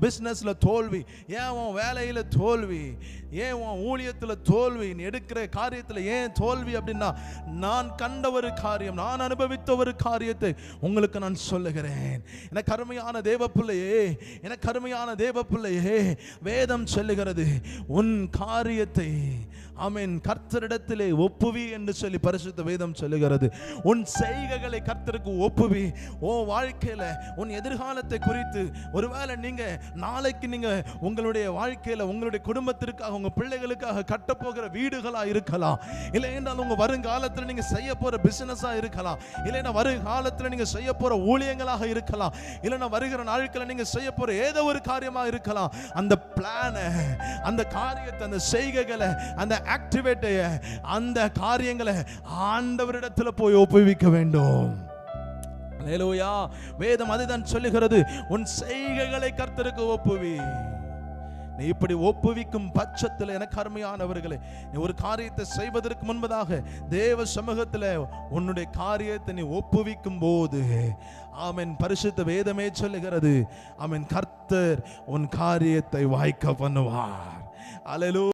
பிஸ்னஸில் தோல்வி. ஏன் உன் வேலையில் தோல்வி? ஏன் உன் ஊழியத்தில் தோல்வி? நீ எடுக்கிற காரியத்தில் ஏன் தோல்வி அப்படின்னா நான் கண்ட ஒரு காரியம் நான் அனுபவித்த ஒரு காரியத்தை உங்களுக்கு நான் சொல்லுகிறேன். எனக்கு கருமையான தேவ பிள்ளையே என கருமையான தேவ பிள்ளையே வேதம் சொல்லுகிறது உன் காரியத்தை ஆமென். கர்த்தரிடத்திலே ஒப்புவி என்று சொல்லி பரிசுத்த வேதம் சொல்லுகிறது. உன் செய்கைகளை கர்த்தருக்கு ஒப்புவி. ஓ வாழ்க்கையில் உன் எதிர்காலத்தை குறித்து ஒருவேளை நீங்கள் நாளைக்கு நீங்கள் உங்களுடைய வாழ்க்கையில் உங்களுடைய குடும்பத்திற்காக உங்கள் பிள்ளைகளுக்காக கட்டப்போகிற வீடுகளாக இருக்கலாம். இல்லை என்றால் உங்கள் வருங்காலத்தில் நீங்கள் செய்ய போகிற பிஸ்னஸாக இருக்கலாம். இல்லைன்னா வருங்காலத்தில் நீங்கள் செய்ய போகிற ஊழியங்களாக இருக்கலாம். இல்லைன்னா வருகிற நாட்களில் நீங்கள் செய்ய போகிற ஏதோ ஒரு காரியமாக இருக்கலாம். அந்த பிளானை அந்த காரியத்தை அந்த செய்கைகளை அந்த ஆக்டிவேட்டைய அந்த காரியங்களை ஆண்டவரிடத்தில் போய் ஒப்புவிக்க வேண்டும். லேலோயா வேதம் அதுதான் சொல்லுகிறது உன் செய்கைகளை கர்த்தருக்கு ஒப்புவி. நீ இப்படி ஒப்புவிக்கும் பட்சத்தில் எனக்கு அருமையானவர்களே நீ ஒரு காரியத்தை செய்வதற்கு முன்பதாக தேவ சமூகத்தில் உன்னுடைய காரியத்தை நீ ஒப்புவிக்கும் போது ஆமென். பரிசுத்த வேதமே சொல்லுகிறது அவன் கர்த்தர் உன் காரியத்தை வாய்க்க பண்ணுவார். அலலோ